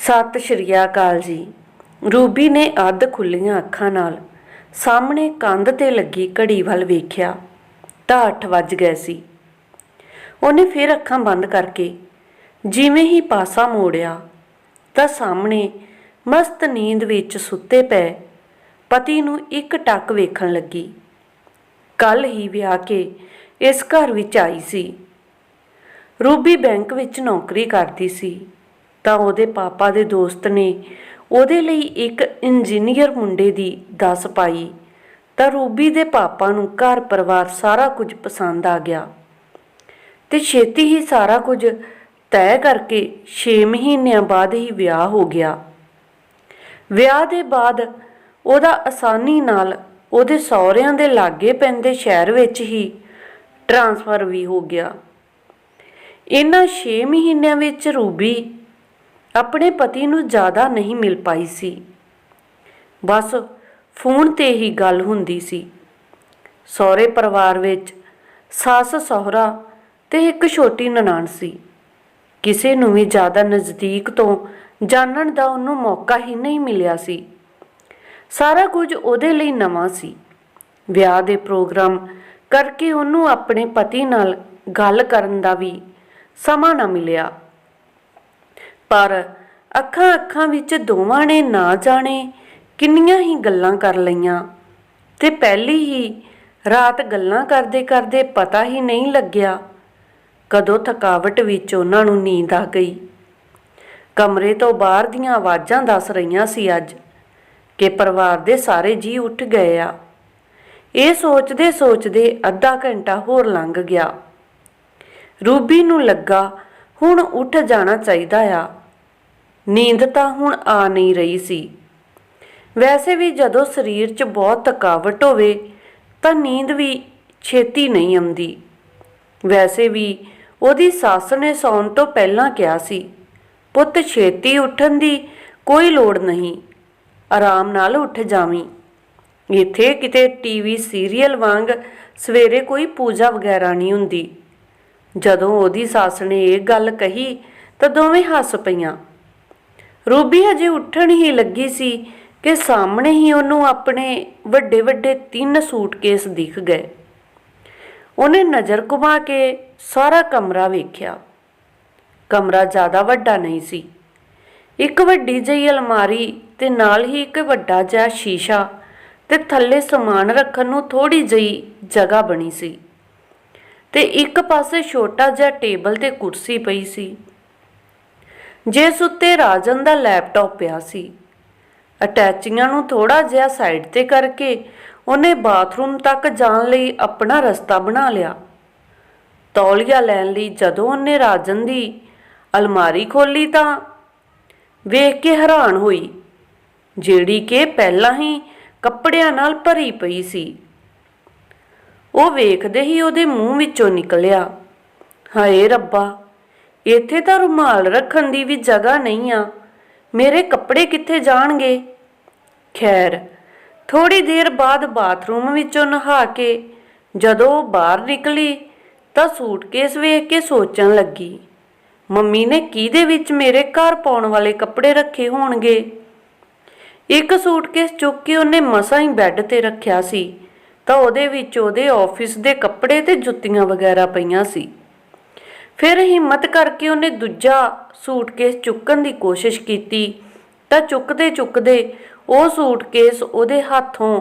ਸਤਿ ਸ਼੍ਰੀ ਅਕਾਲ ਜੀ। ਰੂਬੀ ਨੇ ਅੱਧ ਖੁੱਲੀਆਂ ਅੱਖਾਂ ਨਾਲ ਸਾਹਮਣੇ ਕੰਧ ਤੇ ਲੱਗੀ ਘੜੀ ਵੱਲ ਵੇਖਿਆ ਤਾਂ 8 ਵੱਜ ਗਏ ਸੀ। ਉਹਨੇ ਫਿਰ ਅੱਖਾਂ ਬੰਦ ਕਰਕੇ ਜਿਵੇਂ ਹੀ ਪਾਸਾ ਮੋੜਿਆ ਤਾਂ ਸਾਹਮਣੇ ਮਸਤ ਨੀਂਦ ਵਿੱਚ ਸੁੱਤੇ ਪਏ ਪਤੀ ਨੂੰ ਇੱਕ ਟੱਕ ਵੇਖਣ ਲੱਗੀ। ਕੱਲ ਹੀ ਵਿਆਹ ਕੇ ਇਸ ਘਰ ਵਿੱਚ ਆਈ ਸੀ। ਰੂਬੀ ਬੈਂਕ ਵਿੱਚ ਨੌਕਰੀ ਕਰਦੀ ਸੀ। ਤਾਂ ਉਹਦੇ ਪਾਪਾ ਦੇ ਦੋਸਤ ਨੇ ਉਹਦੇ ਲਈ ਇੱਕ ਇੰਜੀਨੀਅਰ ਮੁੰਡੇ ਦੀ ਦੱਸ ਪਾਈ। ਤਾਂ ਰੂਬੀ ਦੇ ਪਾਪਾ ਨੂੰ ਘਰ ਪਰਿਵਾਰ ਸਾਰਾ ਕੁਝ ਪਸੰਦ ਆ ਗਿਆ। ਤੇ ਛੇਤੀ ਹੀ ਸਾਰਾ ਕੁਝ ਤੈਅ ਕਰਕੇ 6 ਮਹੀਨਿਆਂ ਬਾਅਦ ਹੀ ਵਿਆਹ ਹੋ ਗਿਆ। ਵਿਆਹ ਦੇ ਬਾਅਦ ਉਹਦਾ ਆਸਾਨੀ ਨਾਲ ਉਹਦੇ ਸਹੁਰਿਆਂ ਦੇ ਲਾਗੇ ਪੈਂਦੇ ਸ਼ਹਿਰ ਵਿੱਚ ਹੀ ਟਰਾਂਸਫਰ ਵੀ ਹੋ ਗਿਆ। ਇਹਨਾਂ 6 ਮਹੀਨਿਆਂ ਵਿੱਚ ਰੂਬੀ ਆਪਣੇ ਪਤੀ ਨੂੰ ਜ਼ਿਆਦਾ ਨਹੀਂ ਮਿਲ ਪਾਈ ਸੀ। ਬਸ ਫੋਨ ਤੇ ਹੀ ਗੱਲ ਹੁੰਦੀ ਸੀ। ਸਹੁਰੇ ਪਰਿਵਾਰ ਵਿੱਚ ਸੱਸ, ਸਹੁਰਾ ਤੇ ਇੱਕ ਛੋਟੀ ਨਨਾਣ ਸੀ। ਕਿਸੇ ਨੂੰ ਵੀ ਜ਼ਿਆਦਾ ਨਜ਼ਦੀਕ ਤੋਂ ਜਾਣਨ ਦਾ ਉਹਨੂੰ ਮੌਕਾ ਹੀ ਨਹੀਂ ਮਿਲਿਆ ਸੀ। ਸਾਰਾ ਕੁਝ ਉਹਦੇ ਲਈ ਨਵਾਂ ਸੀ। ਵਿਆਹ ਦੇ ਪ੍ਰੋਗਰਾਮ ਕਰਕੇ ਉਹਨੂੰ ਆਪਣੇ ਪਤੀ ਨਾਲ ਗੱਲ ਕਰਨ ਦਾ ਵੀ ਸਮਾਂ ਨਾ ਮਿਲਿਆ। ਪਰ ਅੱਖਾਂ ਅੱਖਾਂ ਵਿੱਚ ਦੋਵਾਂ ਨੇ ਨਾ ਜਾਣੇ ਕਿੰਨੀਆਂ ਹੀ ਗੱਲਾਂ ਕਰ ਲਈਆਂ। ਤੇ ਪਹਿਲੀ ਹੀ ਰਾਤ ਗੱਲਾਂ ਕਰਦੇ ਕਰਦੇ ਪਤਾ ਹੀ ਨਹੀਂ ਲੱਗਿਆ ਕਦੋਂ ਥਕਾਵਟ ਵਿੱਚ ਉਹਨਾਂ ਨੂੰ ਨੀਂਦ ਆ ਗਈ। ਕਮਰੇ ਤੋਂ ਬਾਹਰ ਦੀਆਂ ਆਵਾਜ਼ਾਂ ਦੱਸ ਰਹੀਆਂ ਸੀ ਅੱਜ ਕਿ ਪਰਿਵਾਰ ਦੇ ਸਾਰੇ ਜੀ ਉੱਠ ਗਏ ਆ। ਇਹ ਸੋਚਦੇ ਸੋਚਦੇ ਅੱਧਾ ਘੰਟਾ ਹੋਰ ਲੰਘ ਗਿਆ। ਰੂਬੀ ਨੂੰ ਲੱਗਾ ਹੁਣ ਉੱਠ ਜਾਣਾ ਚਾਹੀਦਾ ਆ। ਨੀਂਦ ਤਾਂ ਹੁਣ ਆ ਨਹੀਂ ਰਹੀ ਸੀ। ਵੈਸੇ ਵੀ ਜਦੋਂ ਸਰੀਰ 'ਚ ਬਹੁਤ ਥਕਾਵਟ ਹੋਵੇ, ਤਾਂ ਨੀਂਦ ਵੀ ਛੇਤੀ ਨਹੀਂ ਆਉਂਦੀ। ਵੈਸੇ ਵੀ ਉਹਦੀ ਸੱਸ ਨੇ ਸੌਣ ਤੋਂ ਪਹਿਲਾਂ ਕਿਹਾ ਸੀ, ਪੁੱਤ, ਛੇਤੀ ਉੱਠਣ ਦੀ ਕੋਈ ਲੋੜ ਨਹੀਂ, ਆਰਾਮ ਨਾਲ ਉੱਠ ਜਾਵੀਂ। ਇੱਥੇ ਕਿਤੇ ਟੀਵੀ ਸੀਰੀਅਲ ਵਾਂਗ ਸਵੇਰੇ ਕੋਈ ਪੂਜਾ ਵਗੈਰਾ ਨਹੀਂ ਹੁੰਦੀ। ਜਦੋਂ ਉਹਦੀ ਸੱਸ ਨੇ ਇਹ ਗੱਲ ਕਹੀ, ਤਾਂ ਦੋਵੇਂ ਹੱਸ ਪਈਆਂ। ਰੂਬੀ ਹਜੇ ਉੱਠਣ ਹੀ ਲੱਗੀ ਸੀ ਕਿ ਸਾਹਮਣੇ ਹੀ ਉਹਨੂੰ ਆਪਣੇ ਵੱਡੇ ਵੱਡੇ ਤਿੰਨ ਸੂਟਕੇਸ ਦਿਖ ਗਏ। ਉਹਨੇ ਨਜ਼ਰ ਘੁਮਾ ਕੇ ਸਾਰਾ ਕਮਰਾ ਵੇਖਿਆ। ਕਮਰਾ ਜ਼ਿਆਦਾ ਵੱਡਾ ਨਹੀਂ ਸੀ। ਇੱਕ ਵੱਡੀ ਜਿਹੀ ਅਲਮਾਰੀ ਤੇ ਨਾਲ ਹੀ ਇੱਕ ਵੱਡਾ ਜਿਹਾ ਸ਼ੀਸ਼ਾ ਤੇ ਥੱਲੇ ਸਮਾਨ ਰੱਖਣ ਨੂੰ ਥੋੜੀ ਜਿਹੀ ਜਗ੍ਹਾ ਬਣੀ ਸੀ ਤੇ ਇੱਕ ਪਾਸੇ ਛੋਟਾ ਜਿਹਾ ਟੇਬਲ ਤੇ ਕੁਰਸੀ ਪਈ ਸੀ। ਜਿਸ ਉੱਤੇ ਰਾਜਨ ਦਾ ਲੈਪਟਾਪ ਪਿਆ ਸੀ। ਅਟੈਚੀਆਂ ਨੂੰ ਥੋੜਾ ਜਿਹਾ ਸਾਈਡ ਤੇ ਕਰਕੇ ਉਹਨੇ ਬਾਥਰੂਮ ਤੱਕ ਜਾਣ ਲਈ ਆਪਣਾ ਰਸਤਾ ਬਣਾ ਲਿਆ। ਤੌਲੀਆ ਲੈਣ ਲਈ ਜਦੋਂ ਉਹਨੇ ਰਾਜਨ ਦੀ ਅਲਮਾਰੀ ਖੋਲੀ ਤਾਂ ਵੇਖ ਕੇ ਹੈਰਾਨ ਹੋਈ, ਜਿਹੜੀ ਕਿ ਪਹਿਲਾਂ ਹੀ ਕੱਪੜਿਆਂ ਨਾਲ ਭਰੀ ਪਈ ਸੀ। ਉਹ ਵੇਖਦੇ ਹੀ ਉਹਦੇ ਮੂੰਹ ਵਿੱਚੋਂ ਨਿਕਲਿਆ, ਹਾਏ ਰੱਬਾ ਇੱਥੇ ਤਾਂ ਰੁਮਾਲ ਰੱਖਣ ਦੀ ਵੀ ਜਗ੍ਹਾ ਨਹੀਂ ਆ। ਮੇਰੇ ਕੱਪੜੇ ਕਿੱਥੇ ਜਾਣਗੇ? ਖੈਰ ਥੋੜੀ ਦੇਰ ਬਾਅਦ ਬਾਥਰੂਮ ਵਿੱਚੋਂ ਨਹਾ ਕੇ ਜਦੋਂ ਉਹ ਬਾਹਰ ਨਿਕਲੀ ਤਾਂ ਸੂਟਕੇਸ ਵੇਖ ਕੇ ਸੋਚਣ ਲੱਗੀ, ਮੰਮੀ ਨੇ ਕਿਹਦੇ ਵਿੱਚ ਮੇਰੇ ਘਰ ਪਾਉਣ ਵਾਲੇ ਕੱਪੜੇ ਰੱਖੇ ਹੋਣਗੇ? ਇੱਕ ਸੂਟਕੇਸ ਚੁੱਕ ਕੇ ਉਹਨੇ ਮਸਾਂ ਹੀ ਬੈੱਡ ਤੇ ਰੱਖਿਆ ਸੀ, ਤਾਂ ਉਹਦੇ ਵਿੱਚ ਉਹਦੇ ਆਫਿਸ ਦੇ ਕੱਪੜੇ ਤੇ ਜੁੱਤੀਆਂ ਵਗੈਰਾ ਪਈਆਂ ਸੀ। ਫਿਰ ਹਿੰਮਤ ਕਰਕੇ ਉਹਨੇ ਦੂਜਾ ਸੂਟਕੇਸ ਚੁੱਕਣ ਦੀ ਕੋਸ਼ਿਸ਼ ਕੀਤੀ। ਤਾਂ ਚੁੱਕਦੇ ਚੁੱਕਦੇ ਉਹ ਸੂਟਕੇਸ ਉਹਦੇ ਹੱਥੋਂ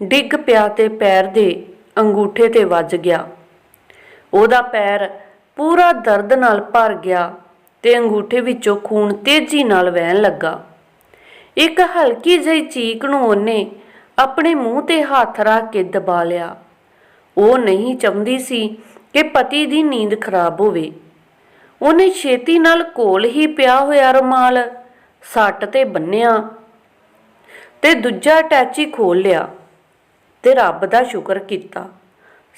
ਡਿੱਗ ਪਿਆ ਤੇ ਪੈਰ ਦੇ ਅੰਗੂਠੇ ਤੇ ਵੱਜ ਗਿਆ। ਉਹਦਾ ਪੈਰ ਪੂਰਾ ਦਰਦ ਨਾਲ ਭਰ ਗਿਆ ਤੇ ਅੰਗੂਠੇ ਵਿੱਚੋਂ ਖੂਨ ਤੇਜ਼ੀ ਨਾਲ ਵਹਿਣ ਲੱਗਾ। ਇੱਕ ਹਲਕੀ ਜਿਹੀ ਚੀਕ ਨੂੰ ਉਹਨੇ ਆਪਣੇ ਮੂੰਹ ਤੇ ਹੱਥ ਰੱਖ ਕੇ ਦਬਾ ਲਿਆ। ਉਹ ਨਹੀਂ ਚਾਹੁੰਦੀ ਸੀ ਕਿ ਪਤੀ ਦੀ ਨੀਂਦ ਖਰਾਬ ਹੋਵੇ। ਉਹਨੇ ਛੇਤੀ ਨਾਲ ਕੋਲ ਹੀ ਪਿਆ ਹੋਇਆ ਰੁਮਾਲ, ਸੱਟ ਤੇ ਬੰਨਿਆ ਤੇ ਦੂਜਾ ਅਟੈਚੀ ਖੋਲ ਲਿਆ ਤੇ ਰੱਬ ਦਾ ਸ਼ੁਕਰ ਕੀਤਾ।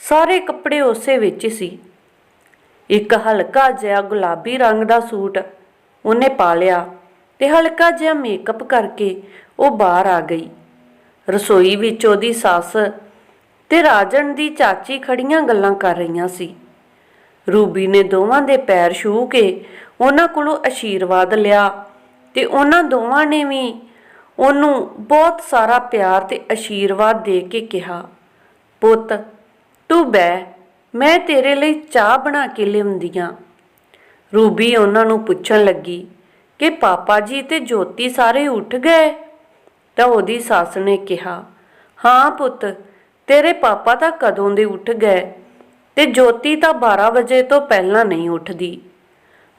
ਸਾਰੇ ਕੱਪੜੇ ਉਸੇ ਵਿੱਚ ਸੀ। ਇੱਕ ਹਲਕਾ ਜਿਹਾ ਗੁਲਾਬੀ ਰੰਗ ਦਾ ਸੂਟ ਉਹਨੇ ਪਾ ਲਿਆ ਤੇ ਹਲਕਾ ਜਿਹਾ ਮੇਕਅਪ ਕਰਕੇ ਉਹ ਬਾਹਰ ਆ ਗਈ। ਰਸੋਈ ਵਿੱਚ ਉਹਦੀ ਸੱਸ ਤੇ ਰਾਜਨ ਦੀ ਚਾਚੀ ਖੜੀਆਂ ਗੱਲਾਂ ਕਰ ਰਹੀਆਂ ਸੀ। ਰੂਬੀ ਨੇ ਦੋਵਾਂ ਦੇ ਪੈਰ ਛੂਹ ਕੇ ਉਹਨਾਂ ਕੋਲੋਂ ਅਸ਼ੀਰਵਾਦ ਲਿਆ ਤੇ ਉਹਨਾਂ ਦੋਵਾਂ ਨੇ ਵੀ ਉਹਨੂੰ ਬਹੁਤ ਸਾਰਾ ਪਿਆਰ ਤੇ ਅਸ਼ੀਰਵਾਦ ਦੇ ਕੇ ਕਿਹਾ, ਪੁੱਤ, ਤੂੰ ਬੈ ਮੈਂ ਤੇਰੇ ਲਈ ਚਾਹ ਬਣਾ ਕੇ ਲਿਆਉਂਦੀਆਂ। ਰੂਬੀ ਉਹਨਾਂ ਨੂੰ ਪੁੱਛਣ ਲੱਗੀ ਕਿ ਪਾਪਾ ਜੀ ਤੇ ਜੋਤੀ ਸਾਰੇ ਉੱਠ ਗਏ? ਤਾਂ ਉਹਦੀ ਸੱਸ ਨੇ ਕਿਹਾ, ਹਾਂ ਪੁੱਤ ਤੇਰੇ ਪਾਪਾ ਤਾਂ ਕਦੋਂ ਦੇ ਉੱਠ ਗਏ ਤੇ ਜੋਤੀ ਤਾਂ 12 ਵਜੇ ਤੋਂ ਪਹਿਲਾਂ ਨਹੀਂ ਉੱਠਦੀ।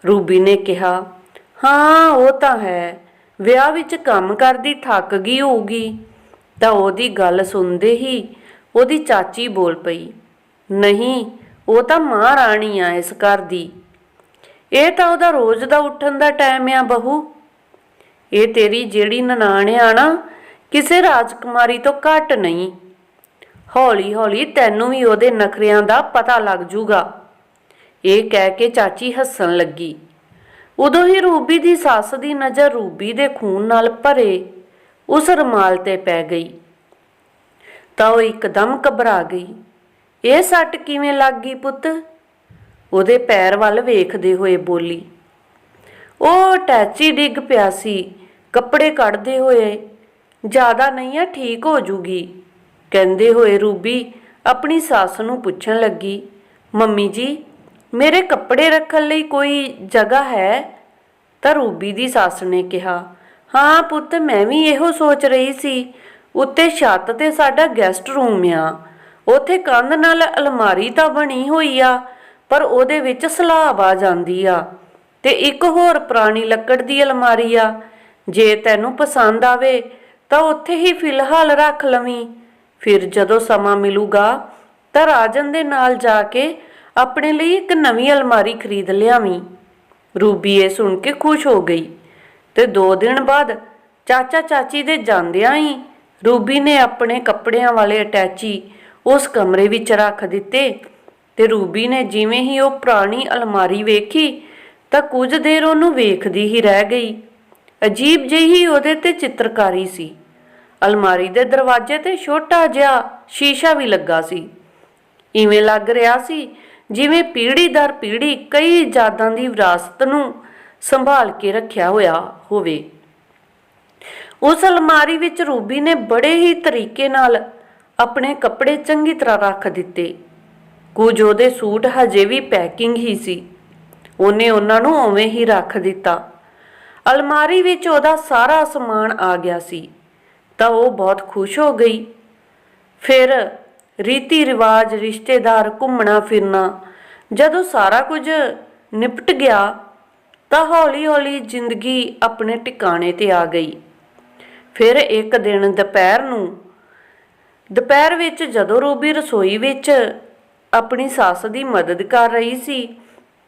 ਰੂਬੀ ਨੇ ਕਿਹਾ, ਹਾਂ, ਉਹ ਤਾਂ ਹੈ। ਵਿਆਹ ਵਿੱਚ ਕੰਮ ਕਰਦੀ ਥੱਕ ਗਈ ਹੋਊਗੀ। ਤਾਂ ਉਹਦੀ ਗੱਲ ਸੁਣਦੇ ਹੀ ਉਹਦੀ ਚਾਚੀ ਬੋਲ ਪਈ, ਨਹੀਂ, ਉਹ ਤਾਂ ਮਹਾਰਾਣੀ ਆ ਇਸ ਘਰ ਦੀ। ਇਹ ਤਾਂ ਉਹਦਾ ਰੋਜ਼ ਦਾ ਉੱਠਣ ਦਾ ਟਾਈਮ ਆ ਬਹੂ। ਇਹ ਤੇਰੀ ਜਿਹੜੀ ਨਨਾਣ ਆ ਨਾ, ਕਿਸੇ ਰਾਜਕੁਮਾਰੀ ਤੋਂ ਘੱਟ ਨਹੀਂ। ਹੌਲੀ ਹੌਲੀ ਤੈਨੂੰ ਵੀ ਉਹਦੇ ਨਖਰਿਆਂ ਦਾ ਪਤਾ ਲੱਗ ਜੂਗਾ। ਇਹ ਕਹਿ ਕੇ ਚਾਚੀ ਹੱਸਣ ਲੱਗੀ। ਉਦੋਂ ਹੀ ਰੂਬੀ ਦੀ ਸੱਸ ਦੀ ਨਜ਼ਰ ਰੂਬੀ ਦੇ ਖੂਨ ਨਾਲ ਭਰੇ ਉਸ ਰਮਾਲ ਤੇ ਪੈ ਗਈ। ਤਾਂ ਉਹ ਇੱਕਦਮ ਘਬਰਾ ਗਈ। ਇਹ ਸੱਟ ਕਿਵੇਂ ਲੱਗ ਗਈ ਪੁੱਤ? ਉਹਦੇ ਪੈਰ ਵੱਲ ਵੇਖਦੇ ਹੋਏ ਬੋਲੀ। ਉਹ ਟੈਚੀ ਡਿੱਗ ਪਿਆ ਸੀ। ਕੱਪੜੇ ਕੱਢਦੇ ਹੋਏ। ਜ਼ਿਆਦਾ ਨਹੀਂ ਆ, ਠੀਕ ਹੋ ਜੂਗੀ। ਕਹਿੰਦੇ ਹੋਏ ਰੂਬੀ ਆਪਣੀ ਸੱਸ ਨੂੰ ਪੁੱਛਣ ਲੱਗੀ, ਮੰਮੀ ਜੀ, ਮੇਰੇ ਕੱਪੜੇ ਰੱਖਣ ਲਈ ਕੋਈ ਜਗ੍ਹਾ ਹੈ? ਤਾਂ ਰੂਬੀ ਦੀ ਸੱਸ ਨੇ ਕਿਹਾ, ਹਾਂ ਪੁੱਤ, ਮੈਂ ਵੀ ਇਹੋ ਸੋਚ ਰਹੀ ਸੀ। ਉੱਤੇ ਛੱਤ ਤੇ ਸਾਡਾ ਗੈਸਟ ਰੂਮ ਆ। ਉੱਥੇ ਕੰਧ ਨਾਲ ਅਲਮਾਰੀ ਤਾਂ ਬਣੀ ਹੋਈ ਆ, ਪਰ ਉਹਦੇ ਵਿੱਚ ਸਲਾਬ ਆ ਜਾਂਦੀ ਆ ਤੇ ਇੱਕ ਹੋਰ ਪੁਰਾਣੀ ਲੱਕੜ ਦੀ ਅਲਮਾਰੀ ਆ। ਜੇ ਤੈਨੂੰ ਪਸੰਦ ਆਵੇ, ਤਾਂ ਉੱਥੇ ਹੀ ਫਿਲਹਾਲ ਰੱਖ ਲਵੀਂ। ਫਿਰ ਜਦੋਂ ਸਮਾਂ ਮਿਲੂਗਾ ਤਾਂ ਰਾਜਨ ਦੇ ਨਾਲ ਜਾ ਕੇ ਆਪਣੇ ਲਈ ਇੱਕ ਨਵੀਂ ਅਲਮਾਰੀ ਖਰੀਦ ਲਿਆਵੀਂ। ਰੂਬੀ ਇਹ ਸੁਣ ਕੇ ਖੁਸ਼ ਹੋ ਗਈ ਤੇ 2 ਦਿਨ ਬਾਅਦ ਚਾਚਾ ਚਾਚੀ ਦੇ ਜਾਂਦਿਆਂ ਹੀ ਰੂਬੀ ਨੇ ਆਪਣੇ ਕੱਪੜਿਆਂ ਵਾਲੇ ਅਟੈਚੀ ਉਸ ਕਮਰੇ ਵਿੱਚ ਰੱਖ ਦਿੱਤੇ ਤੇ ਰੂਬੀ ਨੇ ਜਿਵੇਂ ਹੀ ਉਹ ਪੁਰਾਣੀ ਅਲਮਾਰੀ ਵੇਖੀ ਤਾਂ ਕੁਝ ਦੇਰ ਉਹਨੂੰ ਵੇਖਦੀ ਹੀ ਰਹਿ ਗਈ। ਅਜੀਬ ਜਿਹੀ ਉਹਦੇ ਤੇ ਚਿੱਤਰਕਾਰੀ ਸੀ। ਅਲਮਾਰੀ ਦੇ ਦਰਵਾਜ਼ੇ ਤੇ ਛੋਟਾ ਜਿਹਾ ਸ਼ੀਸ਼ਾ ਵੀ ਲੱਗਾ ਸੀ। ਇਵੇਂ ਲੱਗ ਰਿਹਾ ਸੀ ਜਿਵੇਂ ਪੀੜ੍ਹੀ ਦਰ ਪੀੜ੍ਹੀ ਕਈ ਯਾਦਾਂ ਦੀ ਵਿਰਾਸਤ ਨੂੰ ਸੰਭਾਲ ਕੇ ਰੱਖਿਆ ਹੋਇਆ ਹੋਵੇ। ਉਸ ਅਲਮਾਰੀ ਵਿੱਚ ਰੂਬੀ ਨੇ ਬੜੇ ਹੀ ਤਰੀਕੇ ਨਾਲ ਆਪਣੇ ਕੱਪੜੇ ਚੰਗੀ ਤਰ੍ਹਾਂ ਰੱਖ ਦਿੱਤੇ। ਕੁਝ ਉਹਦੇ ਸੂਟ ਹਜੇ ਵੀ ਪੈਕਿੰਗ ਹੀ ਸੀ। ਉਹਨੇ ਉਹਨਾਂ ਨੂੰ ਉਵੇਂ ਹੀ ਰੱਖ ਦਿੱਤਾ। ਅਲਮਾਰੀ ਵਿੱਚ ਉਹਦਾ ਸਾਰਾ ਸਮਾਨ ਆ ਗਿਆ ਸੀ। ਤਾਂ ਉਹ ਬਹੁਤ ਖੁਸ਼ ਹੋ ਗਈ। ਫਿਰ ਰੀਤੀ ਰਿਵਾਜ, ਰਿਸ਼ਤੇਦਾਰ, ਘੁੰਮਣਾ ਫਿਰਨਾ, ਜਦੋਂ ਸਾਰਾ ਕੁਝ ਨਿਪਟ ਗਿਆ, ਤਾਂ ਹੌਲੀ-ਹੌਲੀ ਜ਼ਿੰਦਗੀ ਆਪਣੇ ਟਿਕਾਣੇ ਤੇ ਆ ਗਈ। ਫਿਰ ਇੱਕ ਦਿਨ ਦੁਪਹਿਰ ਨੂੰ, ਦੁਪਹਿਰ ਵਿੱਚ ਜਦੋਂ ਰੂਬੀ ਰਸੋਈ ਵਿੱਚ ਆਪਣੀ ਸੱਸ ਦੀ ਮਦਦ ਕਰ ਰਹੀ ਸੀ,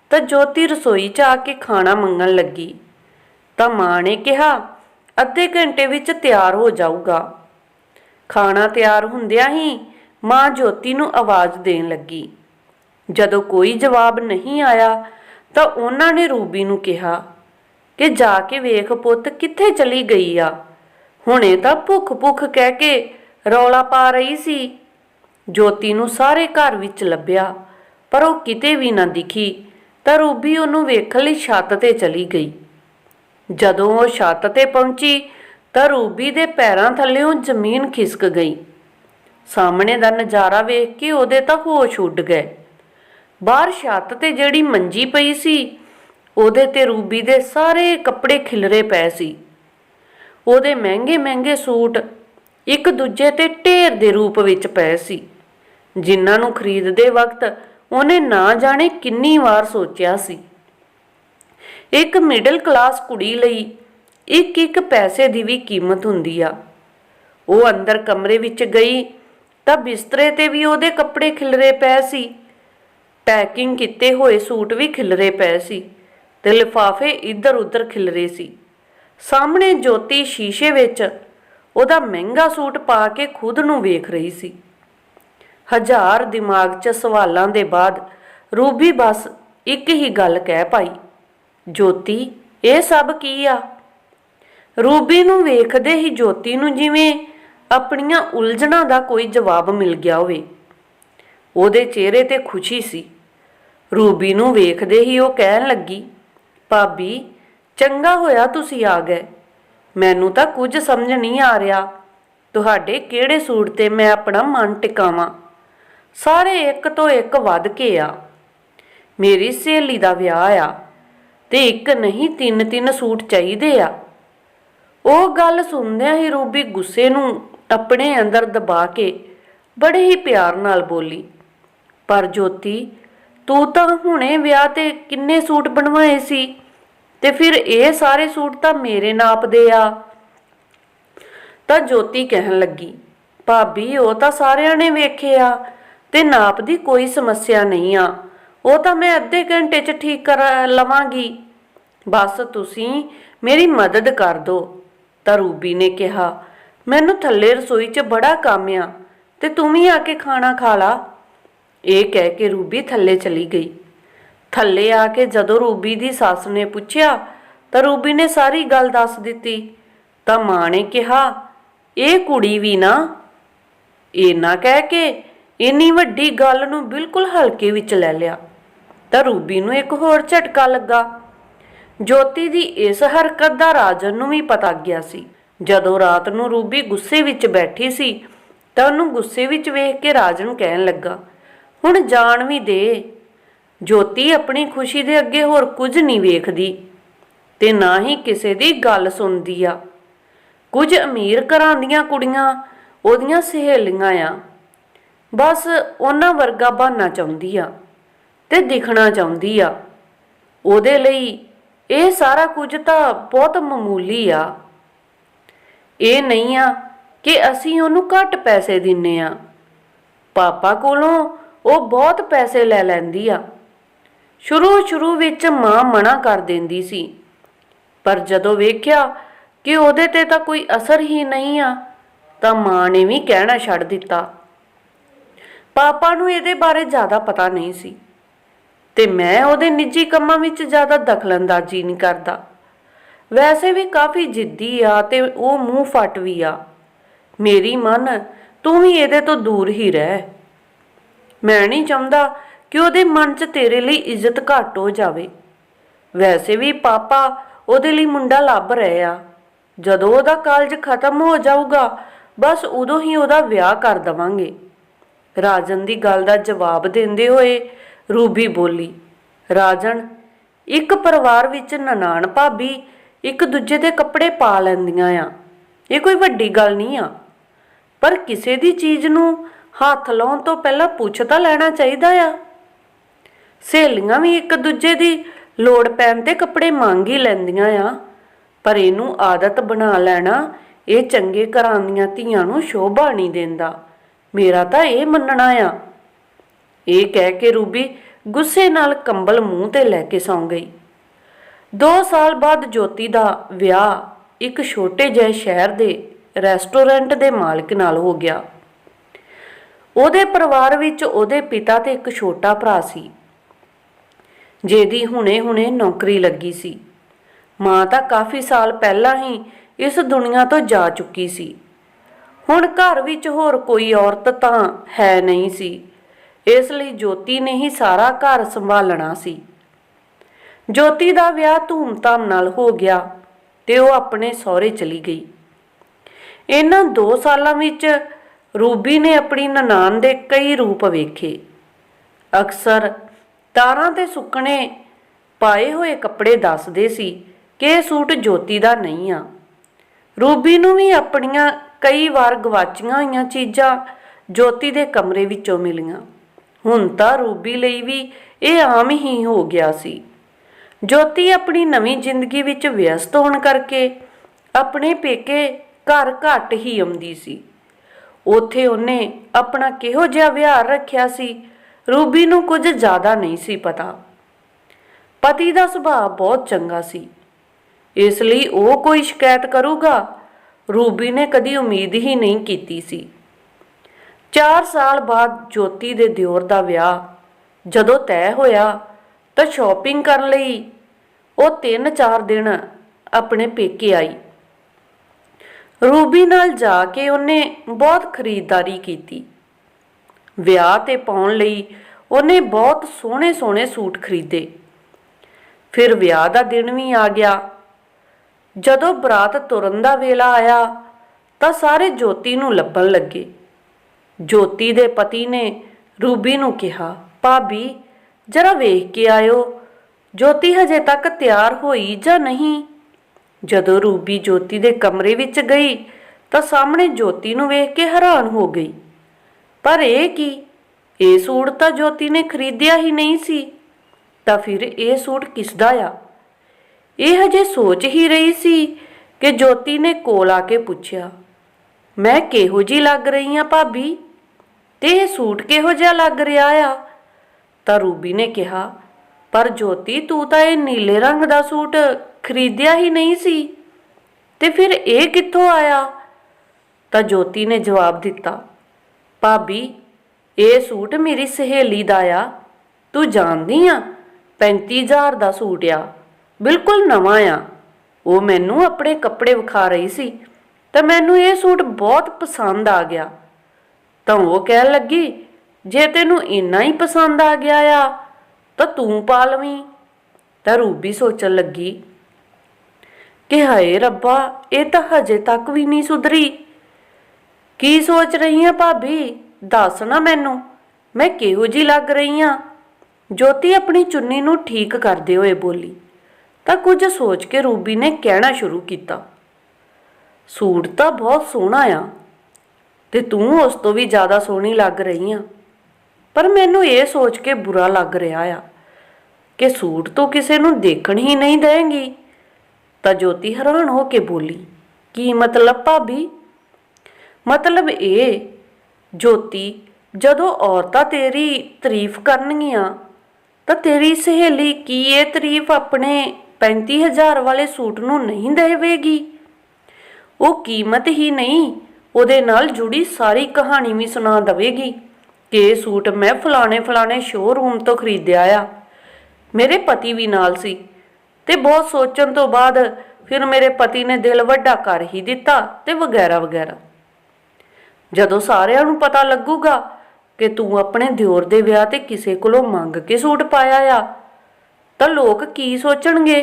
ਤਾਂ ਜੋਤੀ ਰਸੋਈ 'ਚ ਆ ਕੇ ਖਾਣਾ ਮੰਗਣ ਲੱਗੀ। ਤਾਂ ਮਾਂ ਨੇ ਕਿਹਾ ਅੱਧੇ ਘੰਟੇ ਵਿੱਚ ਤਿਆਰ ਹੋ ਜਾਊਗਾ। ਖਾਣਾ ਤਿਆਰ ਹੁੰਦਿਆਂ ਹੀ ਮਾਂ ਜੋਤੀ ਨੂੰ ਆਵਾਜ਼ ਦੇਣ ਲੱਗੀ। ਜਦੋਂ ਕੋਈ ਜਵਾਬ ਨਹੀਂ ਆਇਆ, ਤਾਂ ਉਹਨਾਂ ਨੇ ਰੂਬੀ ਨੂੰ ਕਿਹਾ ਕਿ ਜਾ ਕੇ ਵੇਖ ਪੁੱਤ, ਕਿੱਥੇ ਚਲੀ ਗਈ ਆ? ਹੁਣੇ ਤਾਂ ਭੁੱਖ ਭੁੱਖ ਕਹਿ ਕੇ ਰੌਲਾ ਪਾ ਰਹੀ ਸੀ। ਜੋਤੀ ਨੂੰ ਸਾਰੇ ਘਰ ਵਿੱਚ ਲੱਭਿਆ, ਪਰ ਉਹ ਕਿਤੇ ਵੀ ਨਾ ਦਿਖੀ, ਤਾਂ ਰੂਬੀ ਉਹਨੂੰ ਵੇਖਣ ਲਈ ਛੱਤ ਤੇ ਚਲੀ ਗਈ। ਜਦੋਂ ਉਹ ਛੱਤ ਤੇ ਪਹੁੰਚੀ ਤਾਂ ਰੂਬੀ ਦੇ ਪੈਰਾਂ ਥੱਲੇੋਂ ਜ਼ਮੀਨ ਖਿਸਕ ਗਈ। ਸਾਹਮਣੇ ਦਾ ਨਜ਼ਾਰਾ ਵੇਖ ਕੇ ਉਹਦੇ ਤਾਂ ਹੋਸ਼ ਉੱਡ ਗਏ। ਬਾਹਰ ਛੱਤ ਤੇ ਜਿਹੜੀ ਮੰਜੀ ਪਈ ਸੀ, ਉਹਦੇ ਤੇ ਰੂਬੀ ਦੇ ਸਾਰੇ ਕੱਪੜੇ ਖਿਲਰੇ ਪਏ ਸੀ। ਉਹਦੇ ਮਹਿੰਗੇ ਮਹਿੰਗੇ ਸੂਟ ਇੱਕ ਦੂਜੇ ਤੇ ਢੇਰ ਦੇ ਰੂਪ ਵਿੱਚ ਪਏ ਸੀ। ਜਿਨ੍ਹਾਂ ਨੂੰ ਖਰੀਦਦੇ ਵਕਤ ਉਹਨੇ ਨਾ ਜਾਣੇ ਕਿੰਨੀ ਵਾਰ ਸੋਚਿਆ ਸੀ। ਇੱਕ ਮਿਡਲ ਕਲਾਸ ਕੁੜੀ ਲਈ ਇੱਕ ਇੱਕ ਪੈਸੇ ਦੀ ਵੀ ਕੀਮਤ ਹੁੰਦੀ ਆ। ਉਹ ਅੰਦਰ ਕਮਰੇ ਵਿੱਚ ਗਈ ਤਾਂ ਬਿਸਤਰੇ ਤੇ ਵੀ ਉਹਦੇ ਕੱਪੜੇ ਖਿਲਰੇ ਪਏ ਸੀ। ਪੈਕਿੰਗ ਕੀਤੇ ਹੋਏ ਸੂਟ ਵੀ ਖਿਲਰੇ ਪਏ ਸੀ ਤੇ ਲਿਫਾਫੇ ਇੱਧਰ ਉੱਧਰ ਖਿਲਰੇ ਸੀ। ਸਾਹਮਣੇ ਜੋਤੀ ਸ਼ੀਸ਼ੇ ਵਿੱਚ ਉਹਦਾ ਮਹਿੰਗਾ ਸੂਟ ਪਾ ਕੇ ਖੁਦ ਨੂੰ ਵੇਖ ਰਹੀ ਸੀ। ਹਜ਼ਾਰ ਦਿਮਾਗ 'ਚ ਸਵਾਲਾਂ ਦੇ ਬਾਅਦ ਰੂਬੀ ਬਸ ਇੱਕ ਹੀ ਗੱਲ ਕਹਿ ਪਾਈ। ਜੋਤੀ, ਇਹ ਸਭ ਕੀ ਆ? ਰੂਬੀ ਨੂੰ ਵੇਖਦੇ ਹੀ ਜੋਤੀ ਨੂੰ ਜਿਵੇਂ ਆਪਣੀਆਂ ਉਲਝਣਾਂ ਦਾ ਕੋਈ ਜਵਾਬ ਮਿਲ ਗਿਆ ਹੋਵੇ। ਉਹਦੇ ਚਿਹਰੇ ਤੇ ਖੁਸ਼ੀ ਸੀ। ਰੂਬੀ ਨੂੰ ਵੇਖਦੇ ਹੀ ਉਹ ਕਹਿਣ ਲੱਗੀ, ਭਾਬੀ, ਚੰਗਾ ਹੋਇਆ ਤੁਸੀਂ ਆ ਗਏ। ਮੈਨੂੰ ਤਾਂ ਕੁਝ ਸਮਝ ਨਹੀਂ ਆ ਰਿਹਾ। ਤੁਹਾਡੇ ਕਿਹੜੇ ਸੂਟ ਤੇ ਮੈਂ ਆਪਣਾ ਮਨ ਟਿਕਾਵਾਂ? ਸਾਰੇ ਇੱਕ ਤੋਂ ਇੱਕ ਵੱਧ ਕੇ ਆ। ਮੇਰੀ ਸਹੇਲੀ ਦਾ ਵਿਆਹ ਆ। ਤੇ ਇੱਕ ਨਹੀਂ, ਤਿੰਨ ਤਿੰਨ ਸੂਟ ਚਾਹੀਦੇ ਆ। ਉਹ ਗੱਲ ਸੁਣਦਿਆਂ ਹੀ ਰੂਬੀ ਗੁੱਸੇ ਨੂੰ ਆਪਣੇ ਅੰਦਰ ਦਬਾ ਕੇ ਬੜੇ ਹੀ ਪਿਆਰ ਨਾਲ ਬੋਲੀ, ਪਰ ਜੋਤੀ, ਤੂੰ ਤਾਂ ਹੁਣੇ ਵਿਆਹ ਤੇ ਕਿੰਨੇ ਸੂਟ ਬਣਵਾਏ ਸੀ ਤੇ ਫਿਰ ਇਹ ਸਾਰੇ ਸੂਟ ਤਾਂ ਮੇਰੇ ਨਾਪ ਦੇ ਆ? ਤਾਂ ਜੋਤੀ ਕਹਿਣ ਲੱਗੀ, ਭਾਬੀ, ਉਹ ਤਾਂ ਸਾਰਿਆਂ ਨੇ ਵੇਖਿਆ ਤੇ ਨਾਪ ਦੀ ਕੋਈ ਸਮੱਸਿਆ ਨਹੀਂ ਆ। ਉਹ ਤਾਂ ਮੈਂ ਅੱਧੇ ਘੰਟੇ 'ਚ ਠੀਕ ਕਰ ਲਵਾਂਗੀ। ਬਸ ਤੁਸੀਂ ਮੇਰੀ ਮਦਦ ਕਰ ਦਿਓ ਤਾਂ ਰੂਬੀ ਨੇ ਕਿਹਾ। ਮੈਨੂੰ ਥੱਲੇ ਰਸੋਈ 'ਚ ਬੜਾ ਕੰਮ ਆ, ਤੇ ਤੂੰ ਵੀ ਆ ਕੇ ਖਾਣਾ ਖਾ ਲਾ। ਇਹ ਕਹਿ ਕੇ ਰੂਬੀ ਥੱਲੇ ਚਲੀ ਗਈ। ਥੱਲੇ ਆ ਕੇ ਜਦੋਂ ਰੂਬੀ ਦੀ ਸੱਸ ਨੇ ਪੁੱਛਿਆ, ਤਾਂ ਰੂਬੀ ਨੇ ਸਾਰੀ ਗੱਲ ਦੱਸ ਦਿੱਤੀ। ਤਾਂ ਮਾਂ ਨੇ ਕਿਹਾ, ਇਹ ਕੁੜੀ ਵੀ ਨਾ, ਇਹ ਨਾ ਕਹਿ ਕੇ ਇੰਨੀ ਵੱਡੀ ਗੱਲ ਨੂੰ ਬਿਲਕੁਲ ਹਲਕੇ ਵਿੱਚ ਲੈ ਲਿਆ। ਤਾਂ ਰੂਬੀ ਨੂੰ ਇੱਕ ਹੋਰ ਝਟਕਾ ਲੱਗਾ। ਜੋਤੀ ਦੀ ਇਸ ਹਰਕਤ ਦਾ ਰਾਜਨ ਨੂੰ ਵੀ ਪਤਾ ਗਿਆ ਸੀ। ਜਦੋਂ ਰਾਤ ਨੂੰ ਰੂਬੀ ਗੁੱਸੇ ਵਿੱਚ ਬੈਠੀ ਸੀ, ਤਾਂ ਉਹਨੂੰ ਗੁੱਸੇ ਵਿੱਚ ਵੇਖ ਕੇ ਰਾਜਨ ਕਹਿਣ ਲੱਗਾ, ਹੁਣ ਜਾਣ ਵੀ ਦੇ। ਜੋਤੀ ਆਪਣੀ ਖੁਸ਼ੀ ਦੇ ਅੱਗੇ ਹੋਰ ਕੁਝ ਨਹੀਂ ਵੇਖਦੀ ਤੇ ਨਾ ਹੀ ਕਿਸੇ ਦੀ ਗੱਲ ਸੁਣਦੀ ਆ। ਕੁਝ ਅਮੀਰ ਘਰਾਂ ਦੀਆਂ ਕੁੜੀਆਂ ਉਹਦੀਆਂ ਸਹੇਲੀਆਂ ਆ। ਬਸ ਉਹਨਾਂ ਵਰਗਾ ਬਹਾਨਾ ਚਾਹੁੰਦੀ ਆ। ਤੇ ਦਿਖਣਾ ਚਾਹੁੰਦੀ ਆ। ਉਹਦੇ ਲਈ ਇਹ ਸਾਰਾ ਕੁਝ ਤਾਂ ਬਹੁਤ ਮਾਮੂਲੀ ਆ। ਇਹ ਨਹੀਂ ਆ ਕਿ ਅਸੀਂ ਉਹਨੂੰ ਘੱਟ ਪੈਸੇ ਦਿੰਨੇ ਆ। ਪਾਪਾ ਕੋਲੋਂ ਉਹ ਬਹੁਤ ਪੈਸੇ ਲੈ ਲੈਂਦੀ ਆ। ਸ਼ੁਰੂ ਸ਼ੁਰੂ ਵਿੱਚ ਮਾਂ ਮਨਾ ਕਰ ਦਿੰਦੀ ਸੀ। ਪਰ ਜਦੋਂ ਵੇਖਿਆ ਕਿ ਉਹਦੇ ਤੇ ਤਾਂ ਕੋਈ ਅਸਰ ਹੀ ਨਹੀਂ ਆ, ਤਾਂ ਮਾਂ ਨੇ ਵੀ ਕਹਿਣਾ ਛੱਡ ਦਿੱਤਾ। ਪਾਪਾ ਨੂੰ ਇਹਦੇ ਬਾਰੇ ਜ਼ਿਆਦਾ ਪਤਾ ਨਹੀਂ ਸੀ। ਤੇ ਮੈਂ ਉਹਦੇ ਨਿੱਜੀ ਕੰਮਾਂ ਵਿੱਚ ਜ਼ਿਆਦਾ ਦਖਲਅੰਦਾਜ਼ੀ ਨਹੀਂ ਕਰਦਾ। ਵੈਸੇ ਵੀ ਕਾਫੀ ਜਿੱਦੀ ਆ ਤੇ ਉਹ ਮੂੰਹ ਫਟ ਵੀ ਆ। ਮੇਰੀ ਮਨ, ਤੂੰ ਵੀ ਇਹਦੇ ਤੋਂ ਦੂਰ ਹੀ ਰਹਿ। ਮੈਂ ਨਹੀਂ ਚਾਹੁੰਦਾ ਕਿ ਉਹਦੇ ਮਨ 'ਚ ਤੇਰੇ ਲਈ ਇੱਜ਼ਤ ਘੱਟ ਹੋ ਜਾਵੇ। ਵੈਸੇ ਵੀ ਪਾਪਾ ਉਹਦੇ ਲਈ ਮੁੰਡਾ ਲੱਭ ਰਹੇ ਆ। ਜਦੋਂ ਉਹਦਾ ਕਾਲਜ ਖਤਮ ਹੋ ਜਾਊਗਾ, ਬਸ ਉਦੋਂ ਹੀ ਉਹਦਾ ਵਿਆਹ ਕਰ ਦਵਾਂਗੇ। ਰਾਜਨ ਦੀ ਗੱਲ ਦਾ ਜਵਾਬ ਦਿੰਦੇ ਹੋਏ ਰੂਬੀ ਬੋਲੀ ਰਾਜਨ ਇੱਕ ਪਰਿਵਾਰ ਵਿੱਚ ਨਨਾਣ ਭਾਬੀ ਇੱਕ ਦੂਜੇ ਦੇ ਕੱਪੜੇ ਪਾ ਲੈਂਦੀਆਂ ਆ। ਇਹ ਕੋਈ ਵੱਡੀ ਗੱਲ ਨਹੀਂ ਆ। ਪਰ ਕਿਸੇ ਦੀ ਚੀਜ਼ ਨੂੰ ਹੱਥ ਲਾਉਣ ਤੋਂ ਪਹਿਲਾਂ ਪੁੱਛ ਤਾਂ ਲੈਣਾ ਚਾਹੀਦਾ ਆ। ਸਹੇਲੀਆਂ ਵੀ ਇੱਕ ਦੂਜੇ ਦੀ ਲੋੜ ਪੈਣ ਤੇ ਕੱਪੜੇ ਮੰਗ ਹੀ ਲੈਂਦੀਆਂ ਆ। ਪਰ ਇਹਨੂੰ ਆਦਤ ਬਣਾ ਲੈਣਾ, ਇਹ ਚੰਗੇ ਘਰਾਂ ਦੀਆਂ ਧੀਆਂ ਨੂੰ ਸ਼ੋਭਾ ਨਹੀਂ ਦਿੰਦਾ। ਮੇਰਾ ਤਾਂ ਇਹ ਮੰਨਣਾ ਆ। ਇਹ ਕਹਿ ਕੇ ਰੂਬੀ ਗੁੱਸੇ ਨਾਲ ਕੰਬਲ ਮੂੰਹ ਤੇ ਲੈ ਕੇ ਸੌਂ ਗਈ। 2 ਸਾਲ ਬਾਅਦ ਜੋਤੀ ਦਾ ਵਿਆਹ ਇੱਕ ਛੋਟੇ ਜਿਹੇ ਸ਼ਹਿਰ ਦੇ ਰੈਸਟੋਰੈਂਟ ਦੇ ਮਾਲਕ ਨਾਲ ਹੋ ਗਿਆ। ਉਹਦੇ ਪਰਿਵਾਰ ਵਿੱਚ ਉਹਦੇ ਪਿਤਾ ਤੇ ਇੱਕ ਛੋਟਾ ਭਰਾ ਸੀ, ਜਿਹਦੀ ਹੁਣੇ-ਹੁਣੇ ਨੌਕਰੀ ਲੱਗੀ ਸੀ। ਮਾਂ ਤਾਂ ਕਾਫੀ ਸਾਲ ਪਹਿਲਾਂ ਹੀ ਇਸ ਦੁਨੀਆ ਤੋਂ ਜਾ ਚੁੱਕੀ ਸੀ। ਹੁਣ ਘਰ ਵਿੱਚ ਹੋਰ ਕੋਈ ਔਰਤ ਤਾਂ ਹੈ ਨਹੀਂ ਸੀ। ਇਸ ਲਈ ਜੋਤੀ ਨੇ ਹੀ ਸਾਰਾ ਘਰ ਸੰਭਾਲਣਾ ਸੀ। ਜੋਤੀ ਦਾ ਵਿਆਹ ਧੂਮਧਾਮ ਨਾਲ ਹੋ ਗਿਆ ਤੇ ਉਹ ਆਪਣੇ ਸਹੁਰੇ ਚਲੀ ਗਈ। ਇਹਨਾਂ 2 ਸਾਲਾਂ ਵਿੱਚ ਰੂਬੀ ਨੇ ਆਪਣੀ ਨਨਾਣ ਦੇ ਕਈ ਰੂਪ ਵੇਖੇ। ਅਕਸਰ ਤਾਰਾਂ ਤੇ ਸੁੱਕਣੇ ਪਾਏ ਹੋਏ ਕੱਪੜੇ ਦੱਸਦੇ ਸੀ ਕਿ ਇਹ ਸੂਟ ਜੋਤੀ ਦਾ ਨਹੀਂ ਆ। ਰੂਬੀ ਨੂੰ ਵੀ ਆਪਣੀਆਂ ਕਈ ਵਾਰ ਗਵਾਚੀਆਂ ਹੋਈਆਂ ਚੀਜ਼ਾਂ ਜੋਤੀ ਦੇ ਕਮਰੇ ਵਿੱਚੋਂ ਮਿਲੀਆਂ। ਹੁਣ ਤਾਂ ਰੂਬੀ ਲਈ ਵੀ ਇਹ ਆਮ ਹੀ ਹੋ ਗਿਆ ਸੀ। ਜੋਤੀ ਆਪਣੀ ਨਵੀਂ ਜ਼ਿੰਦਗੀ ਵਿੱਚ ਵਿਅਸਤ ਹੋਣ ਕਰਕੇ ਆਪਣੇ ਪੇਕੇ ਘਰ ਘੱਟ ਹੀ ਆਉਂਦੀ ਸੀ। ਉਥੇ ਉਹਨੇ ਆਪਣਾ ਕਿਹੋ ਜਿਹਾ ਵਿਹਾਰ ਰੱਖਿਆ ਸੀ, ਰੂਬੀ ਨੂੰ ਕੁਝ ਜ਼ਿਆਦਾ ਨਹੀਂ ਸੀ ਪਤਾ। ਪਤੀ ਦਾ ਸੁਭਾਅ ਬਹੁਤ ਚੰਗਾ ਸੀ। ਇਸ ਲਈ ਉਹ ਕੋਈ ਸ਼ਿਕਾਇਤ ਕਰੂਗਾ, ਰੂਬੀ ਨੇ ਕਦੀ ਉਮੀਦ ਹੀ ਨਹੀਂ ਕੀਤੀ ਸੀ। 4 ਸਾਲ ਬਾਅਦ ਜੋਤੀ ਦੇ ਦਿਓਰ ਦਾ ਵਿਆਹ ਜਦੋਂ ਤੈਅ ਹੋਇਆ ਤਾਂ ਸ਼ਾਪਿੰਗ ਕਰਨ ਲਈ ਉਹ 3-4 ਦਿਨ ਆਪਣੇ ਪੇਕੇ ਆਈ। ਰੂਬੀ ਨਾਲ ਜਾ ਕੇ ਉਹਨੇ ਬਹੁਤ ਖਰੀਦਦਾਰੀ ਕੀਤੀ। ਵਿਆਹ ਤੇ ਪਾਉਣ ਲਈ ਉਹਨੇ ਬਹੁਤ ਸੋਹਣੇ-ਸੋਹਣੇ ਸੂਟ ਖਰੀਦੇ। ਫਿਰ ਵਿਆਹ ਦਾ ਦਿਨ ਵੀ ਆ ਗਿਆ। ਜਦੋਂ ਬਰਾਤ ਤੁਰਨ ਦਾ ਵੇਲਾ ਆਇਆ ਤਾਂ ਸਾਰੇ ਜੋਤੀ ਨੂੰ ਲੱਭਣ ਲੱਗੇ। ਜੋਤੀ ਦੇ ਪਤੀ ਨੇ ਰੂਬੀ ਨੂੰ ਕਿਹਾ, ਭਾਬੀ, ਜਰਾ ਵੇਖ ਕੇ ਆਇਓ, ਜੋਤੀ ਹਜੇ ਤੱਕ ਤਿਆਰ ਹੋਈ ਜਾਂ ਨਹੀਂ? ਜਦੋਂ ਰੂਬੀ ਜੋਤੀ ਦੇ ਕਮਰੇ ਵਿੱਚ ਗਈ, ਤਾਂ ਸਾਹਮਣੇ ਜੋਤੀ ਨੂੰ ਵੇਖ ਕੇ ਹੈਰਾਨ ਹੋ ਗਈ। ਪਰ ਇਹ ਕੀ? ਇਹ ਸੂਟ ਤਾਂ ਜੋਤੀ ਨੇ ਖਰੀਦਿਆ ਹੀ ਨਹੀਂ ਸੀ। ਤਾਂ ਫਿਰ ਇਹ ਸੂਟ ਕਿਸ ਦਾ ਆ? ਇਹ ਹਜੇ ਸੋਚ ਹੀ ਰਹੀ ਸੀ ਕਿ ਜੋਤੀ ਨੇ ਕੋਲ ਆ ਕੇ ਪੁੱਛਿਆ, ਮੈਂ ਕਿਹੋ ਜੀ ਲੱਗ ਰਹੀ ਆ, ਭਾਬੀ? ਤੇ ਇਹ ਸੂਟ ਕਿਹੋ ਜਿਹਾ ਲੱਗ ਰਿਹਾ ਆ? ਤਾਂ ਰੂਬੀ ਨੇ ਕਿਹਾ, ਪਰ ਜੋਤੀ, ਤੂੰ ਤਾਂ ਇਹ ਨੀਲੇ ਰੰਗ ਦਾ ਸੂਟ ਖਰੀਦਿਆ ਹੀ ਨਹੀਂ ਸੀ। ਤੇ ਫਿਰ ਇਹ ਕਿੱਥੋਂ ਆਇਆ? ਤਾਂ ਜੋਤੀ ਨੇ ਜਵਾਬ ਦਿੱਤਾ, ਭਾਬੀ, ਇਹ ਸੂਟ ਮੇਰੀ ਸਹੇਲੀ ਦਾ ਆ। ਤੂੰ ਜਾਣਦੀ ਆ 35000 ਦਾ ਸੂਟ ਆ। ਬਿਲਕੁਲ ਨਵਾਂ ਆ। ਉਹ ਮੈਨੂੰ ਆਪਣੇ ਕੱਪੜੇ ਵਿਖਾ ਰਹੀ ਸੀ। ਤਾਂ ਮੈਨੂੰ ਇਹ ਸੂਟ ਬਹੁਤ ਪਸੰਦ ਆ ਗਿਆ। ਤਾਂ ਉਹ ਕਹਿਣ ਲੱਗੀ, ਜੇ ਤੈਨੂੰ ਇੰਨਾ ਹੀ ਪਸੰਦ ਆ ਗਿਆ ਆ, ਤਾਂ ਤੂੰ ਪਾ ਲਵੀਂ। ਤਾਂ ਰੂਬੀ ਸੋਚਣ ਲੱਗੀ ਕਿ ਹਾਏ ਰੱਬਾ, ਇਹ ਤਾਂ ਹਜੇ ਤੱਕ ਵੀ ਨਹੀਂ ਸੁਧਰੀ। ਕੀ ਸੋਚ ਰਹੀ ਆ ਭਾਬੀ? ਦੱਸ ਨਾ ਮੈਨੂੰ, ਮੈਂ ਕਿਹੋ ਜੀ ਲੱਗ ਰਹੀ ਆ? ਜੋਤੀ ਆਪਣੀ ਚੁੰਨੀ ਨੂੰ ਠੀਕ ਕਰਦੇ ਹੋਏ ਬੋਲੀ। ਤਾਂ ਕੁਝ ਸੋਚ ਕੇ ਰੂਬੀ ਨੇ ਕਹਿਣਾ ਸ਼ੁਰੂ ਕੀਤਾ। ਸੂਟ ਤਾਂ ਬਹੁਤ ਸੋਹਣਾ ਆ ਤੇ ਤੂੰ ਉਸ ਤੋਂ ਵੀ ਜ਼ਿਆਦਾ ਸੋਹਣੀ ਲੱਗ ਰਹੀ ਆ। ਪਰ ਮੈਨੂੰ ਇਹ ਸੋਚ ਕੇ ਬੁਰਾ ਲੱਗ ਰਿਹਾ ਆ ਕਿ ਸੂਟ ਤੋਂ ਕਿਸੇ ਨੂੰ ਦੇਖਣ ਹੀ ਨਹੀਂ ਦੇਂਗੀ। ਤਾਂ ਜੋਤੀ ਹੈਰਾਨ ਹੋ ਕੇ ਬੋਲੀ, ਕੀ ਮਤਲਬ ਭਾਬੀ? ਮਤਲਬ ਇਹ, ਜੋਤੀ, ਜਦੋਂ ਔਰਤਾਂ ਤੇਰੀ ਤਾਰੀਫ ਕਰਨਗੀਆਂ, ਤਾਂ ਤੇਰੀ ਸਹੇਲੀ ਕੀ ਇਹ ਤਾਰੀਫ ਆਪਣੇ 35000 ਵਾਲੇ ਸੂਟ ਨੂੰ ਨਹੀਂ ਦੇਵੇਗੀ? ਉਹ ਕੀਮਤ ਹੀ ਨਹੀਂ ਉਹਦੇ ਨਾਲ ਜੁੜੀ ਸਾਰੀ ਕਹਾਣੀ ਵੀ ਸੁਣਾ ਦਵੇਗੀ ਕਿ ਇਹ ਸੂਟ ਮੈਂ ਫਲਾਣੇ ਫਲਾਣੇ ਸ਼ੋਰੂਮ ਤੋਂ ਖਰੀਦਿਆ ਆ। ਮੇਰੇ ਪਤੀ ਵੀ ਨਾਲ ਸੀ ਤੇ ਬਹੁਤ ਸੋਚਣ ਤੋਂ ਬਾਅਦ ਫਿਰ ਮੇਰੇ ਪਤੀ ਨੇ ਦਿਲ ਵੱਡਾ ਕਰ ਹੀ ਦਿੱਤਾ ਤੇ ਵਗੈਰਾ ਵਗੈਰਾ। ਜਦੋਂ ਸਾਰਿਆਂ ਨੂੰ ਪਤਾ ਲੱਗੂਗਾ ਕਿ ਤੂੰ ਆਪਣੇ ਦਿਓਰ ਦੇ ਵਿਆਹ ਤੇ ਕਿਸੇ ਕੋਲੋਂ ਮੰਗ ਕੇ ਸੂਟ ਪਾਇਆ ਆ, ਤਾਂ ਲੋਕ ਕੀ ਸੋਚਣਗੇ?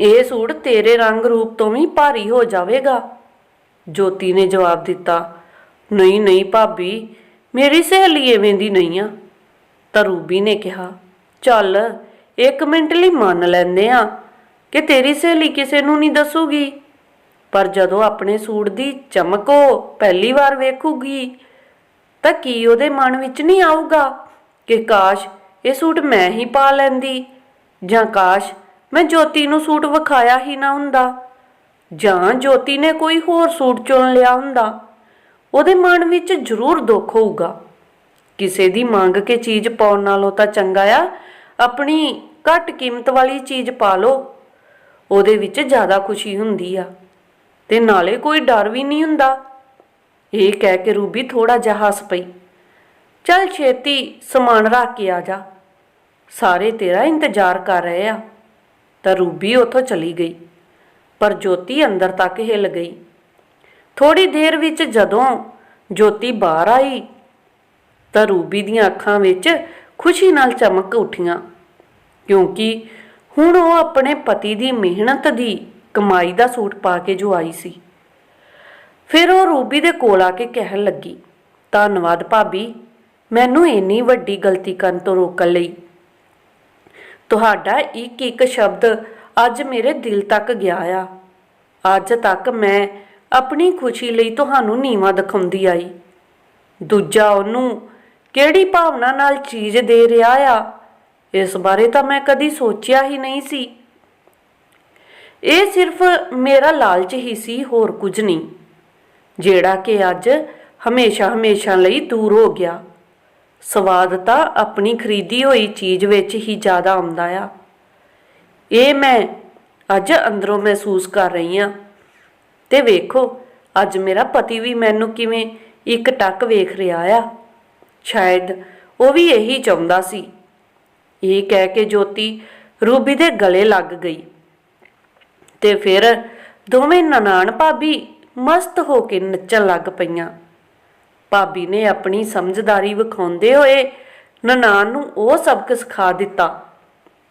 ਇਹ ਸੂਟ ਤੇਰੇ ਰੰਗ ਰੂਪ ਤੋਂ ਵੀ ਭਾਰੀ ਹੋ ਜਾਵੇਗਾ। ਜੋਤੀ ਨੇ ਜਵਾਬ ਦਿੱਤਾ, ਨਹੀਂ ਨਹੀਂ ਭਾਬੀ, ਮੇਰੀ ਸਹੇਲੀ ਐਵੇਂ ਦੀ ਨਹੀਂ ਆ। ਤਾਂ ਰੂਬੀ ਨੇ ਕਿਹਾ, ਚੱਲ, ਇੱਕ ਮਿੰਟ ਲਈ ਮੰਨ ਲੈਂਦੇ ਆ ਕਿ ਤੇਰੀ ਸਹੇਲੀ ਕਿਸੇ ਨੂੰ ਨਹੀਂ ਦੱਸੂਗੀ। ਪਰ ਜਦੋਂ ਆਪਣੇ ਸੂਟ ਦੀ ਚਮਕੋ ਪਹਿਲੀ ਵਾਰ ਵੇਖੂਗੀ, ਤਾਂ ਕੀ ਉਹਦੇ ਮਨ ਵਿੱਚ ਨਹੀਂ ਆਊਗਾ ਕਿ ਕਾਸ਼ ਇਹ ਸੂਟ ਮੈਂ ਹੀ ਪਾ ਲੈਂਦੀ ਜਾਂ ਕਾਸ਼ ਮੈਂ ਜੋਤੀ ਨੂੰ ਸੂਟ ਵਿਖਾਇਆ ਹੀ ਨਾ ਹੁੰਦਾ? ਜਾਂ ਜੋਤੀ ਨੇ ਕੋਈ ਹੋਰ ਸੂਟ ਚੁਣ ਲਿਆ ਹੁੰਦਾ, ਉਹਦੇ ਮਨ ਵਿੱਚ ਜ਼ਰੂਰ ਦੁੱਖ ਹੋਊਗਾ। ਕਿਸੇ ਦੀ ਮੰਗ ਕੇ ਚੀਜ਼ ਪਾਉਣ ਨਾਲੋਂ ਤਾਂ ਚੰਗਾ ਆ, ਆਪਣੀ ਘੱਟ ਕੀਮਤ ਵਾਲੀ ਚੀਜ਼ ਪਾ ਲਓ, ਉਹਦੇ ਵਿੱਚ ਜ਼ਿਆਦਾ ਖੁਸ਼ੀ ਹੁੰਦੀ ਆ, ਤੇ ਨਾਲੇ ਕੋਈ ਡਰ ਵੀ ਨਹੀਂ ਹੁੰਦਾ। ਇਹ ਕਹਿ ਕੇ ਰੂਬੀ ਥੋੜਾ ਜਿਹਾ ਹੱਸ ਪਈ। ਚੱਲ ਛੇਤੀ ਸਮਾਨ ਰੱਖ ਕੇ ਆ ਜਾ, ਸਾਰੇ ਤੇਰਾ ਇੰਤਜ਼ਾਰ ਕਰ ਰਹੇ ਆ। ਤਾਂ ਰੂਬੀ ਉੱਥੋਂ ਚਲੀ ਗਈ। ਪਰ ਜੋਤੀ ਅੰਦਰ ਤੱਕ ਹਿੱਲ ਗਈ। ਥੋੜੀ ਦੇਰ ਵਿੱਚ ਜਦੋਂ ਜੋਤੀ ਬਾਹਰ ਆਈ, ਤਾਂ ਰੂਬੀ ਦੀਆਂ ਅੱਖਾਂ ਵਿੱਚ ਖੁਸ਼ੀ ਨਾਲ ਚਮਕ ਉੱਠੀਆਂ, ਕਿਉਂਕਿ ਹੁਣ ਉਹ ਆਪਣੇ ਪਤੀ ਦੀ ਮਿਹਨਤ ਦੀ ਕਮਾਈ ਦਾ ਸੂਟ ਪਾ ਕੇ ਜੋ ਆਈ ਸੀ। ਫਿਰ ਉਹ ਰੂਬੀ ਦੇ ਕੋਲ ਆ ਕੇ ਕਹਿਣ ਲੱਗੀ, ਧੰਨਵਾਦ ਭਾਬੀ, ਮੈਨੂੰ ਇੰਨੀ ਵੱਡੀ ਗਲਤੀ ਕਰਨ ਤੋਂ ਰੋਕਣ ਲਈ। ਤੁਹਾਡਾ ਇੱਕ ਇੱਕ ਸ਼ਬਦ ਅੱਜ ਮੇਰੇ ਦਿਲ ਤੱਕ ਗਿਆ ਆ। ਅੱਜ ਤੱਕ ਮੈਂ ਆਪਣੀ ਖੁਸ਼ੀ ਲਈ ਤੁਹਾਨੂੰ ਨੀਵਾ ਦਿਖਾਉਂਦੀ ਆਈ। ਦੂਜਾ ਉਹਨੂੰ, ਕਿਹੜੀ ਭਾਵਨਾ ਨਾਲ ਚੀਜ਼ ਦੇ ਰਿਹਾ ਆ? ਇਸ ਬਾਰੇ ਤਾਂ ਮੈਂ ਕਦੀ ਸੋਚਿਆ ਹੀ ਨਹੀਂ ਸੀ। ਇਹ ਸਿਰਫ ਮੇਰਾ ਲਾਲਚ ਹੀ ਸੀ, ਹੋਰ ਕੁਝ ਨਹੀਂ। ਜਿਹੜਾ ਕਿ ਅੱਜ ਹਮੇਸ਼ਾ ਹਮੇਸ਼ਾ ਲਈ ਦੂਰ ਹੋ ਗਿਆ। ਸਵਾਦ ਤਾਂ ਆਪਣੀ ਖਰੀਦੀ ਹੋਈ ਚੀਜ਼ ਵਿੱਚ ਹੀ ਜ਼ਿਆਦਾ ਆਉਂਦਾ ਆ। ਇਹ ਮੈਂ ਅੱਜ ਅੰਦਰੋਂ ਮਹਿਸੂਸ ਕਰ ਰਹੀ ਹਾਂ। ਤੇ ਵੇਖੋ, ਅੱਜ ਮੇਰਾ ਪਤੀ ਵੀ ਮੈਨੂੰ ਕਿਵੇਂ ਇੱਕ ਟੱਕ ਵੇਖ ਰਿਹਾ ਆ। ਸ਼ਾਇਦ ਉਹ ਵੀ ਇਹੀ ਚਾਹੁੰਦਾ ਸੀ। ਇਹ ਕਹਿ ਕੇ ਜੋਤੀ ਰੂਬੀ ਦੇ ਗਲੇ ਲੱਗ ਗਈ। ਤੇ ਫਿਰ ਦੋਵੇਂ ਨਨਾਣ ਭਾਬੀ ਮਸਤ ਹੋ ਕੇ ਨੱਚਣ ਲੱਗ ਪਈਆਂ। ਭਾਬੀ ਨੇ ਆਪਣੀ ਸਮਝਦਾਰੀ ਵਿਖਾਉਂਦੇ ਹੋਏ ਨਨਾਣ ਨੂੰ ਉਹ ਸਬਕ ਸਿਖਾ ਦਿੱਤਾ।